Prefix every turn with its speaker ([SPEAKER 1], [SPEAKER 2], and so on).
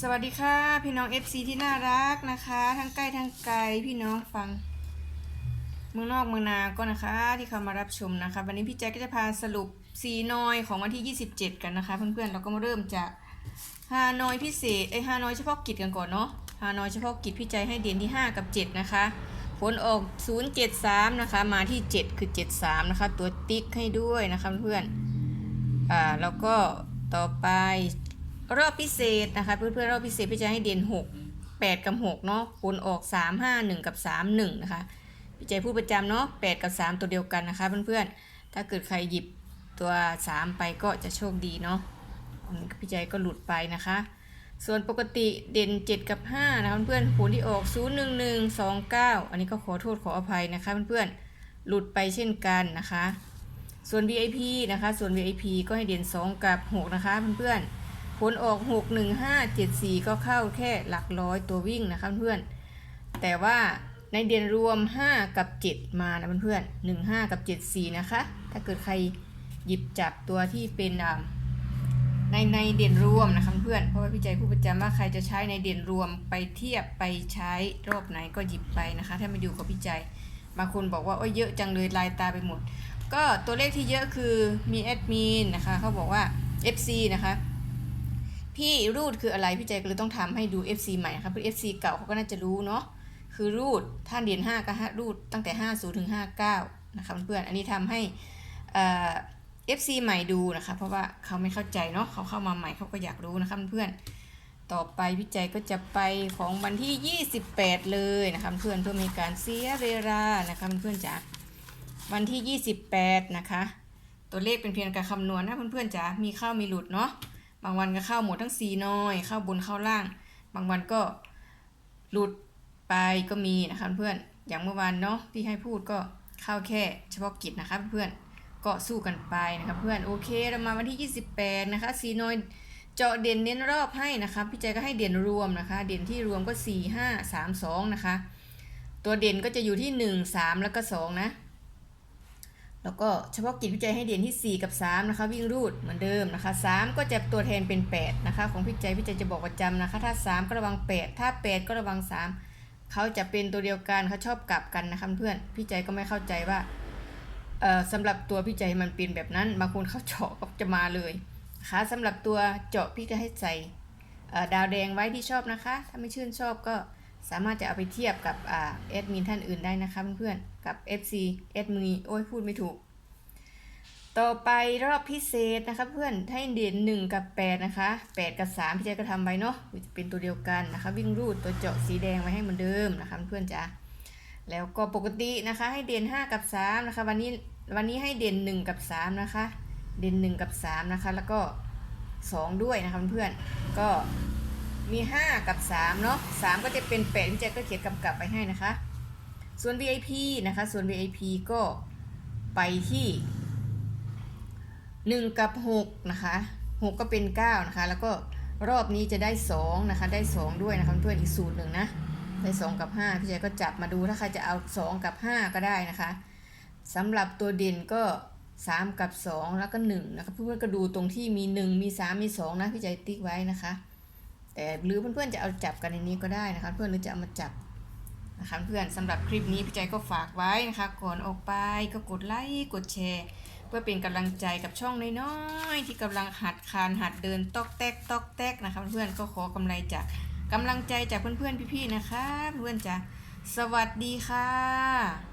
[SPEAKER 1] สวัสดีค่ะพี่น้อง FC ที่น่ารักนะคะ ทั้งใกล้ทั้งไกลพี่น้องฟังเมืองนอกเมืองนาก็นะคะ ที่เขามารับชมนะคะ วันนี้พี่แจ๊คก็จะพาสรุปสีนอยของวันที่ 27 กันนะคะ เพื่อนๆเราก็มาเริ่มจากฮานอยพิเศษไอฮานอยเฉพาะกิจกันก่อนเนาะฮานอยเฉพาะกิจพี่ใจให้เด่นที่ 5 กับ 7 นะคะผลออก 073 นะคะ มาที่ 7 คือ 73 นะคะ ตัวติ๊กให้ด้วยนะคะเพื่อนๆอ่าแล้วก็ต่อไป รอบพิเศษนะคะเพื่อนๆรอบพิเศษพี่จะให้เด่น6 8 กับ6เนาะผลออก 3 5 1 กับ 3 1 นะคะพี่ใจพูดประจำเนาะ8 กับ 3 ตัวเดียวกันนะคะเพื่อนๆถ้าเกิดใครหยิบตัว 3 ไปก็จะโชคดีเนาะพี่ใจก็หลุดไปนะคะ ส่วนปกติเด่น 7 กับ 5 นะคะเพื่อนๆผลที่ออก 0 1 1 2 9 อันนี้ก็ขอโทษขออภัยนะคะเพื่อนๆหลุดไปเช่นกันนะคะ ส่วน VIP นะคะ ส่วน VIP ก็ให้เด่น 2 กับ 6 นะคะเพื่อนๆ ผลออก 6 1 5 7 4 ก็เข้าแค่หลักร้อยตัววิ่งนะคะเพื่อน แต่ว่าในเด่นรวม 5 กับ 7 มานะเพื่อนๆ1 5 กับ 7 4 นะคะ ถ้าเกิดใครหยิบจับตัวที่เป็นในในเด่นรวมนะคะเพื่อนเพราะว่าพี่ใจผู้ประจำว่าใครจะใช้ในเด่นรวมไปเทียบไปใช้รอบไหนก็หยิบไปนะคะ ถ้ามาอยู่กับพี่ใจบางคนบอกว่าโอ้ยเยอะจังเลยลายตาไปหมด ก็ตัวเลขที่เยอะคือมีแอดมินนะคะเขาบอกว่า FC นะคะ พี่รูดคืออะไรพี่ใจก็เลยต้องทำให้ดู FC ใหม่นะคะเพื่อ FC เก่าเขาก็น่าจะรู้เนาะคือรูดถ้านเดียน5ก็รูดตั้งแต่ 50ถึง59นะคะเพื่อนอันนี้ทำให้เอ่อ FC ใหม่ดูนะคะเพราะว่าเขาไม่เข้าใจเนาะเขาเข้ามาใหม่เขาก็อยากรู้นะคะเพื่อนต่อไปพี่ใจก็จะไปของวันที่ 28 เลยนะคะเพื่อนเพื่อมให้การเสียเวลานะคะเพื่อนจ๋าวันที่ 28 นะคะ ตัวเลขเป็นเพียงการคำนวณนะเพื่อนๆจ๋ามีเข้ามีหลุดเนาะ บางวันก็เข้าหมดทั้งสีน้อย เข้าบนเข้าล่าง บางวันก็หลุดไปก็มีนะคะเพื่อน อย่างเมื่อวานเนาะที่ให้พูดก็เข้าแค่เฉพาะกิจนะคะเพื่อนก็สู้กันไปนะคะเพื่อนโอเคเรามาวันที่ 28 นะคะสีน้อยเจาะเด่นเน้นรอบให้นะคะ พี่ใจก็ให้เด่นรวมนะคะ เด่นที่รวมก็ 4 5 3 2 นะคะ ตัวเด่นก็จะอยู่ที่ 1 3 แล้วก็ 2 นะ แล้วก็เฉพาะกิจวิจัยให้เด่นที่ 4 กับ 3 นะคะ วิ่งรูดเหมือนเดิมนะคะ 3 ก็จะตัวแทนเป็น 8 นะคะ ของพี่ใจพี่ใจจะบอกประจำนะคะ ถ้า 3 ก็ระวัง 8 ถ้า 8 ก็ระวัง 3 เขาจะเป็นตัวเดียวกันเขาชอบกลับกันนะคะเพื่อนพี่ใจก็ไม่เข้าใจว่าเอ่อสำหรับตัวพี่ใจมันเป็นแบบนั้น บางคนเขาเจาะก็จะมาเลยนะคะสำหรับตัวเจาะพี่จะให้ใส่ดาวแดงไว้ที่ชอบนะคะ ถ้าไม่ชื่นชอบก็ สามารถจะเอาไปเทียบกับแอดมินท่านอื่นได้นะคะเพื่อนๆ กับ FC แอดมินโอ้ยพูดไม่ถูก ต่อไปรอบพิเศษนะคะเพื่อนให้เด่น1 กับ 8 นะคะ 8 กับ 3 พี่แจ๊ก็ทำไว้เนาะจะเป็นตัวเดียวกันนะคะ วิ่งรูดตัวเจาะสีแดงไว้ให้เหมือนเดิมนะคะเพื่อนจ๋าแล้วก็ปกตินะคะให้เด่น 5 กับ 3 นะคะ วันนี้วันนี้ให้เด่น 1 กับ 3 นะคะ เด่น 1 กับ 3 นะคะ แล้วก็ 2 ด้วยนะคะเพื่อนๆก็ มี 5 กับ 3 เนาะ3ก็จะเป็น8พี่แจ๊คก็เขียนกำกับไปให้นะคะ ส่วน VIP นะคะ ส่วน VIP ก็ไปที่หนึ่งกับหกนะคะหกก็เป็นเก้านะคะ แล้วก็รอบนี้จะได้สองนะคะ ได้สองด้วยนะคะเพื่อนอีกสูตรหนึ่งนะ ได้สองกับห้าพี่ชายก็จับมาดูถ้าใครจะเอาสองกับห้าก็ได้นะคะสำหรับตัวเด่นก็สามกับสองแล้วก็หนึ่งนะคะเพื่อนๆก็ดูตรงที่มีหนึ่งมีสามมีสองนะพี่ชายติ๊กไว้นะคะ แต่หรือเพื่อนๆจะเอาจับกันในนี้ก็ได้นะคะ เพื่อนหรือจะเอามาจับนะคะเพื่อนสำหรับคลิปนี้พี่ใจก็ฝากไว้นะคะก่อนออกไปก็กดไลค์กดแชร์ เพื่อเป็นกำลังใจกับช่องน้อยๆที่กำลังหัดคานหัดเดินตอกแตกตอกแตกนะคะเพื่อนๆก็ขอกำไรจากกำลังใจจากเพื่อนๆพี่ๆนะคะ เพื่อนๆจ้ะสวัสดีค่ะ